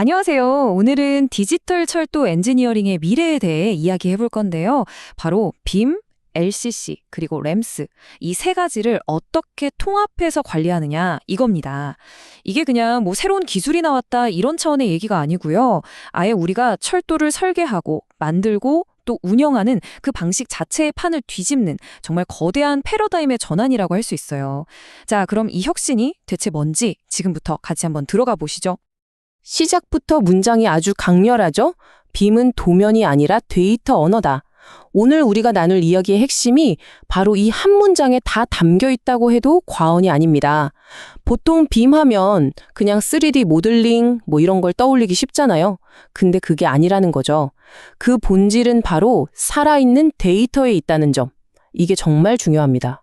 안녕하세요. 오늘은 디지털 철도 엔지니어링의 미래에 대해 이야기해 볼 건데요. 바로 빔, LCC, 그리고 램스 이 세 가지를 어떻게 통합해서 관리하느냐 이겁니다. 이게 그냥 뭐 새로운 기술이 나왔다 이런 차원의 얘기가 아니고요. 아예 우리가 철도를 설계하고 만들고 또 운영하는 그 방식 자체의 판을 뒤집는 정말 거대한 패러다임의 전환이라고 할 수 있어요. 자, 그럼 이 혁신이 대체 뭔지 지금부터 같이 한번 들어가 보시죠. 시작부터 문장이 아주 강렬하죠? 빔은 도면이 아니라 데이터 언어다. 오늘 우리가 나눌 이야기의 핵심이 바로 이 한 문장에 다 담겨 있다고 해도 과언이 아닙니다. 보통 빔 하면 그냥 3D 모델링 뭐 이런 걸 떠올리기 쉽잖아요. 근데 그게 아니라는 거죠. 그 본질은 바로 살아있는 데이터에 있다는 점. 이게 정말 중요합니다.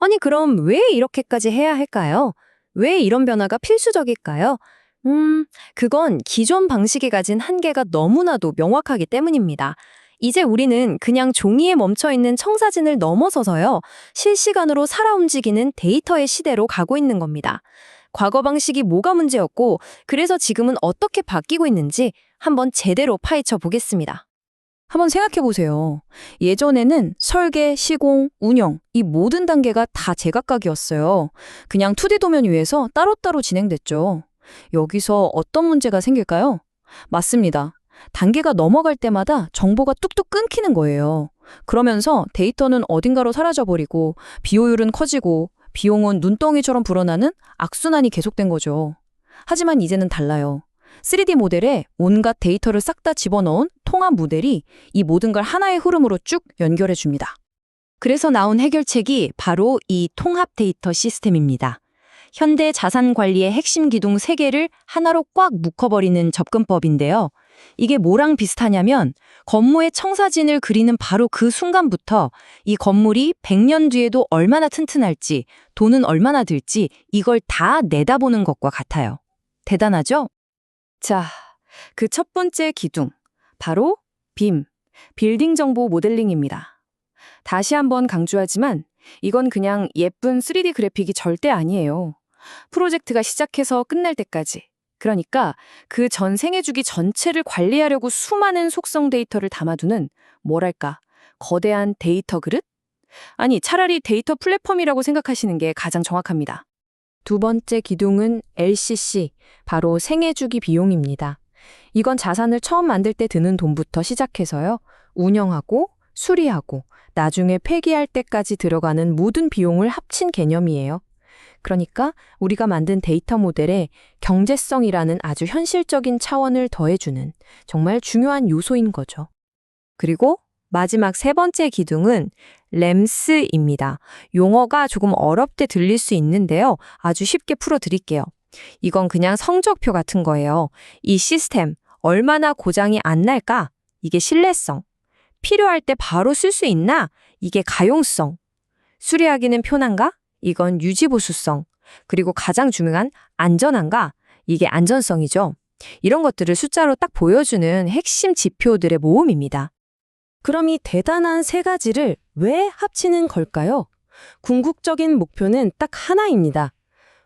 아니, 그럼 왜 이렇게까지 해야 할까요? 왜 이런 변화가 필수적일까요? 음, 그건 기존 방식이 가진 한계가 너무나도 명확하기 때문입니다. 이제 우리는 그냥 종이에 멈춰 있는 청사진을 넘어서서요, 실시간으로 살아 움직이는 데이터의 시대로 가고 있는 겁니다. 과거 방식이 뭐가 문제였고, 그래서 지금은 어떻게 바뀌고 있는지 한번 제대로 파헤쳐 보겠습니다. 한번 생각해 보세요. 예전에는 설계, 시공, 운영 이 모든 단계가 다 제각각이었어요. 그냥 2D 도면 위에서 따로따로 진행됐죠. 여기서 어떤 문제가 생길까요? 맞습니다. 단계가 넘어갈 때마다 정보가 뚝뚝 끊기는 거예요. 그러면서 데이터는 어딘가로 사라져버리고 비효율은 커지고 비용은 눈덩이처럼 불어나는 악순환이 계속된 거죠. 하지만 이제는 달라요. 3D 모델에 온갖 데이터를 싹 다 집어넣은 통합 모델이 이 모든 걸 하나의 흐름으로 쭉 연결해 줍니다. 그래서 나온 해결책이 바로 이 통합 데이터 시스템입니다. 현대 자산 관리의 핵심 기둥 3개를 하나로 꽉 묶어버리는 접근법인데요. 이게 뭐랑 비슷하냐면 건물의 청사진을 그리는 바로 그 순간부터 이 건물이 100년 뒤에도 얼마나 튼튼할지, 돈은 얼마나 들지 이걸 다 내다보는 것과 같아요. 대단하죠? 자, 그 첫 번째 기둥, 바로 빔, 빌딩 정보 모델링입니다. 다시 한번 강조하지만 이건 그냥 예쁜 3D 그래픽이 절대 아니에요. 프로젝트가 시작해서 끝날 때까지. 그러니까 그 전 생애주기 전체를 관리하려고 수많은 속성 데이터를 담아두는 뭐랄까 거대한 데이터 그릇? 아니 차라리 데이터 플랫폼이라고 생각하시는 게 가장 정확합니다. 두 번째 기둥은 LCC, 바로 생애주기 비용입니다. 이건 자산을 처음 만들 때 드는 돈부터 시작해서요. 운영하고 수리하고 나중에 폐기할 때까지 들어가는 모든 비용을 합친 개념이에요. 그러니까 우리가 만든 데이터 모델에 경제성이라는 아주 현실적인 차원을 더해주는 정말 중요한 요소인 거죠. 그리고 마지막 세 번째 기둥은 램스입니다. 용어가 조금 어렵게 들릴 수 있는데요. 아주 쉽게 풀어드릴게요. 이건 그냥 성적표 같은 거예요. 이 시스템 얼마나 고장이 안 날까? 이게 신뢰성. 필요할 때 바로 쓸 수 있나? 이게 가용성. 수리하기는 편한가? 이건 유지보수성. 그리고 가장 중요한 안전한가? 이게 안전성이죠. 이런 것들을 숫자로 딱 보여주는 핵심 지표들의 모음입니다. 그럼 이 대단한 세 가지를 왜 합치는 걸까요? 궁극적인 목표는 딱 하나입니다.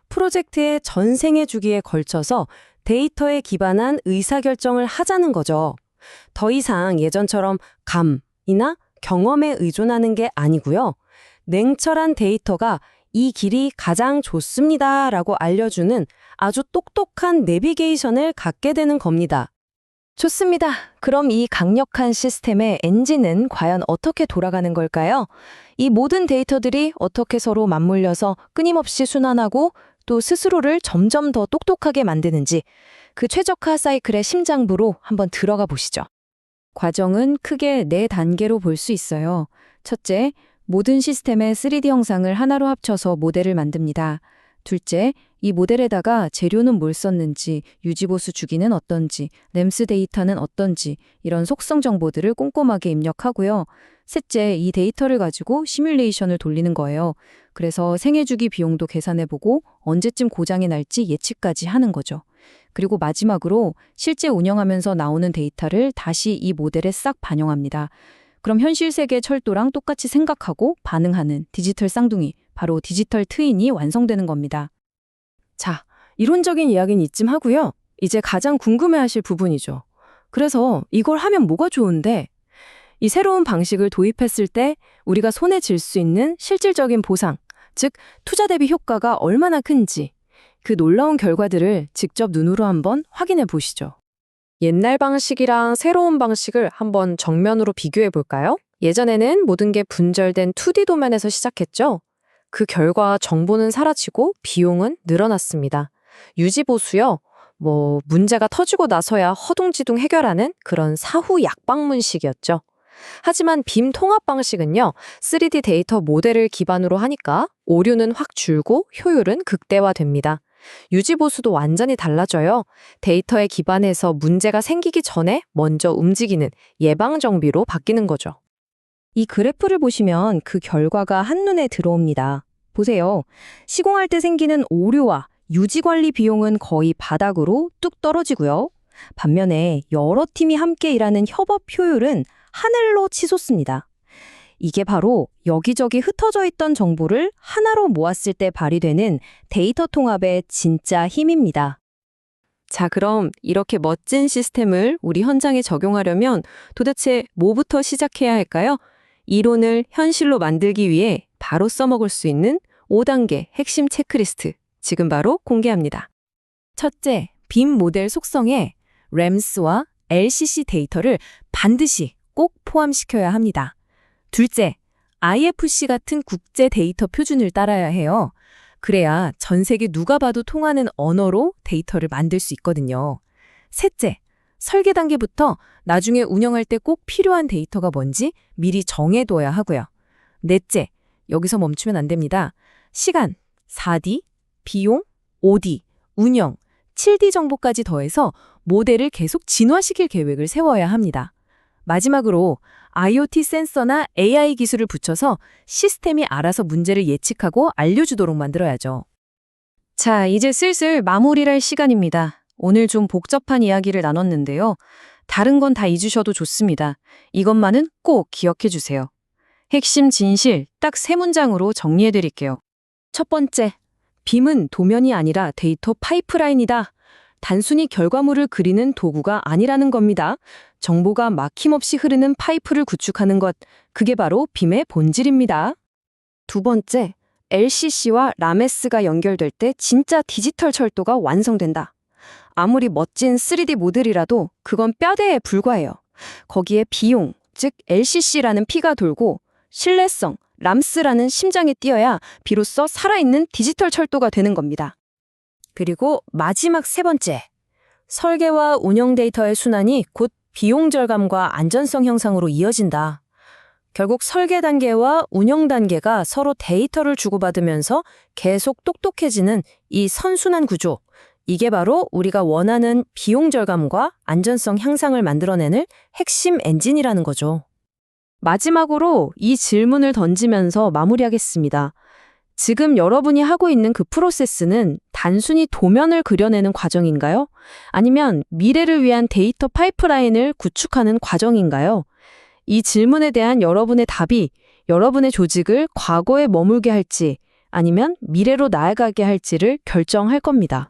프로젝트의 전생의 주기에 걸쳐서 데이터에 기반한 의사결정을 하자는 거죠. 더 이상 예전처럼 감이나 경험에 의존하는 게 아니고요. 냉철한 데이터가 이 길이 가장 좋습니다 라고 알려주는 아주 똑똑한 내비게이션을 갖게 되는 겁니다. 좋습니다. 그럼 이 강력한 시스템의 엔진은 과연 어떻게 돌아가는 걸까요? 이 모든 데이터들이 어떻게 서로 맞물려서 끊임없이 순환하고 또 스스로를 점점 더 똑똑하게 만드는지 그 최적화 사이클의 심장부로 한번 들어가 보시죠. 과정은 크게 네 단계로 볼 수 있어요. 첫째, 모든 시스템의 3D 형상을 하나로 합쳐서 모델을 만듭니다. 둘째, 이 모델에다가 재료는 뭘 썼는지, 유지보수 주기는 어떤지, 램스 데이터는 어떤지 이런 속성 정보들을 꼼꼼하게 입력하고요. 셋째, 이 데이터를 가지고 시뮬레이션을 돌리는 거예요. 그래서 생애 주기 비용도 계산해보고 언제쯤 고장이 날지 예측까지 하는 거죠. 그리고 마지막으로 실제 운영하면서 나오는 데이터를 다시 이 모델에 싹 반영합니다. 그럼 현실 세계 철도랑 똑같이 생각하고 반응하는 디지털 쌍둥이, 바로 디지털 트윈이 완성되는 겁니다. 자, 이론적인 이야기는 이쯤 하고요. 이제 가장 궁금해하실 부분이죠. 그래서 이걸 하면 뭐가 좋은데? 이 새로운 방식을 도입했을 때 우리가 손에 쥘 수 있는 실질적인 보상, 즉 투자 대비 효과가 얼마나 큰지 그 놀라운 결과들을 직접 눈으로 한번 확인해 보시죠. 옛날 방식이랑 새로운 방식을 한번 정면으로 비교해 볼까요? 예전에는 모든 게 분절된 2D 도면에서 시작했죠. 그 결과 정보는 사라지고 비용은 늘어났습니다. 유지보수요. 뭐 문제가 터지고 나서야 허둥지둥 해결하는 그런 사후 약방문식이었죠. 하지만 빔 통합 방식은요. 3D 데이터 모델을 기반으로 하니까 오류는 확 줄고 효율은 극대화됩니다. 유지보수도 완전히 달라져요. 데이터에 기반해서 문제가 생기기 전에 먼저 움직이는 예방 정비로 바뀌는 거죠. 이 그래프를 보시면 그 결과가 한눈에 들어옵니다. 보세요. 시공할 때 생기는 오류와 유지 관리 비용은 거의 바닥으로 뚝 떨어지고요. 반면에 여러 팀이 함께 일하는 협업 효율은 하늘로 치솟습니다. 이게 바로 여기저기 흩어져 있던 정보를 하나로 모았을 때 발휘되는 데이터 통합의 진짜 힘입니다. 자, 그럼 이렇게 멋진 시스템을 우리 현장에 적용하려면 도대체 뭐부터 시작해야 할까요? 이론을 현실로 만들기 위해 바로 써먹을 수 있는 5단계 핵심 체크리스트 지금 바로 공개합니다. 첫째, 빔 모델 속성에 램스와 LCC 데이터를 반드시 꼭 포함시켜야 합니다. 둘째, IFC 같은 국제 데이터 표준을 따라야 해요. 그래야 전 세계 누가 봐도 통하는 언어로 데이터를 만들 수 있거든요. 셋째, 설계 단계부터 나중에 운영할 때 꼭 필요한 데이터가 뭔지 미리 정해둬야 하고요. 넷째, 여기서 멈추면 안 됩니다. 시간, 4D, 비용, 5D, 운영, 7D 정보까지 더해서 모델을 계속 진화시킬 계획을 세워야 합니다. 마지막으로 IoT 센서나 AI 기술을 붙여서 시스템이 알아서 문제를 예측하고 알려주도록 만들어야죠. 자, 이제 슬슬 마무리를 할 시간입니다. 오늘 좀 복잡한 이야기를 나눴는데요. 다른 건 다 잊으셔도 좋습니다. 이것만은 꼭 기억해 주세요. 핵심 진실 딱 세 문장으로 정리해 드릴게요. 첫 번째, 빔은 도면이 아니라 데이터 파이프라인이다. 단순히 결과물을 그리는 도구가 아니라는 겁니다. 정보가 막힘없이 흐르는 파이프를 구축하는 것, 그게 바로 빔의 본질입니다. 두 번째, LCC와 라메스가 연결될 때 진짜 디지털 철도가 완성된다. 아무리 멋진 3D 모델이라도 그건 뼈대에 불과해요. 거기에 비용, 즉 LCC라는 피가 돌고 신뢰성, 람스라는 심장이 뛰어야 비로소 살아있는 디지털 철도가 되는 겁니다. 그리고 마지막 세 번째. 설계와 운영 데이터의 순환이 곧 비용 절감과 안전성 향상으로 이어진다. 결국 설계 단계와 운영 단계가 서로 데이터를 주고받으면서 계속 똑똑해지는 이 선순환 구조. 이게 바로 우리가 원하는 비용 절감과 안전성 향상을 만들어내는 핵심 엔진이라는 거죠. 마지막으로 이 질문을 던지면서 마무리하겠습니다. 지금 여러분이 하고 있는 그 프로세스는 단순히 도면을 그려내는 과정인가요? 아니면 미래를 위한 데이터 파이프라인을 구축하는 과정인가요? 이 질문에 대한 여러분의 답이 여러분의 조직을 과거에 머물게 할지 아니면 미래로 나아가게 할지를 결정할 겁니다.